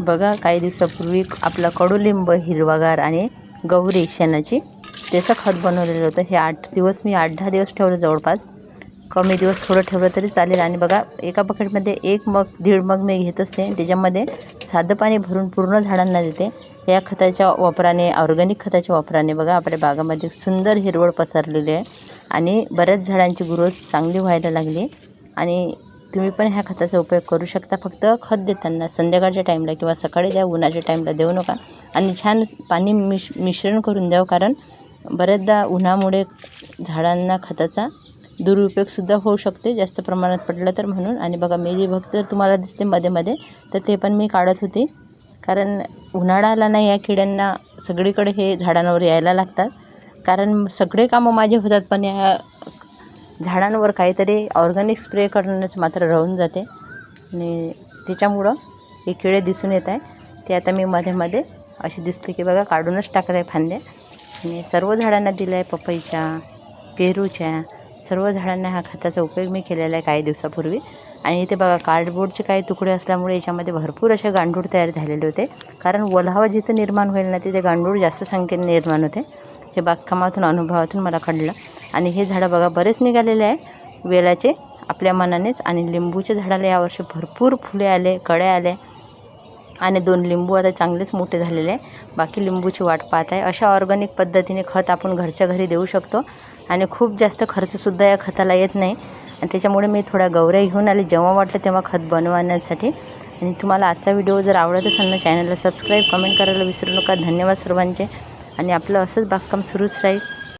बघा काही दिवसापूर्वी आपला कडुलिंब हिरवागार आणि गौरी शेणाची त्याचं खत बनवलेलं होतं. हे आठ दिवस मी आठ दहा दिवस ठेवलं जवळपास. कमी दिवस थोडं ठेवलं तरी चालेल. आणि बघा एका बकेटमध्ये एक मग दीड मग मी घेत असते. त्याच्यामध्ये साधं पाणी भरून पूर्ण झाडांना देते. या खताच्या वापराने ऑर्गॅनिक खताच्या वापराने बघा आपल्या बागामध्ये सुंदर हिरवळ पसरलेली आहे. आणि बऱ्याच झाडांची ग्रोथ चांगली व्हायला लागली. आणि तुम्ही पण ह्या खताचा उपयोग करू शकता. फक्त खत देताना संध्याकाळच्या टाईमला किंवा सकाळी द्या उन्हाच्या टाईमला देऊ नका. आणि छान पाणी मिश मिश्रण करून द्यावं कारण बऱ्याचदा उन्हामुळे झाडांना खताचा दुरुपयोगसुद्धा होऊ शकते. जास्त प्रमाणात पडलं तर म्हणून. आणि बघा मेरी भक्त जर तुम्हाला दिसते मध्ये मध्ये तर ते पण मी काढत होते. कारण उन्हाळा आला नाही या किड्यांना सगळीकडे हे झाडांवर यायला लागतात. कारण सगळे कामं माझे होतात पण या झाडांवर काहीतरी ऑर्गॅनिक स्प्रे करणंच मात्र राहून जाते. आणि त्याच्यामुळं हे किडे दिसून येत आहे ते आता मी मध्ये मध्ये असे दिसते की बघा काढूनच टाकत आहे फांद्या. आणि सर्व झाडांना दिलं आहे पपईच्या पेरूच्या सर्व झाडांना हा खताचा उपयोग मी केलेला आहे काही दिवसापूर्वी. आणि इथे बघा कार्डबोर्डचे काही तुकडे असल्यामुळे याच्यामध्ये भरपूर असे गांडूळ तयार झालेले होते. कारण ओलावा जिथं निर्माण होईल ना तिथे गांडूळ जास्त संख्येने निर्माण होते. हे बागकामातून अनुभवातून मला कळलं. आणि हे झाडं बघा बरेच निघालेले आहे. वेलाचे आपल्या मनानेच आणि लिंबूच्या झाडाला यावर्षी भरपूर फुले आले कळ्या आले. आणि दोन लिंबू आता चांगलेच मोठे झालेले आहे. बाकी लिंबूची वाट पाहत आहे. अशा ऑर्गॅनिक पद्धतीने खत आपण घरच्या घरी देऊ शकतो. आणि खूप जास्त खर्चसुद्धा या खताला येत नाही. आणि त्याच्यामुळे मी थोड्या गौऱ्या घेऊन आले. जेव्हा वाटलं तेव्हा खत बनवण्यासाठी. आणि तुम्हाला आजचा व्हिडिओ जर आवडत असेल ना चॅनलला सबस्क्राईब कमेंट करायला विसरू नका. धन्यवाद सर्वांचे. आणि आपलं असंच बागकाम सुरूच राहील.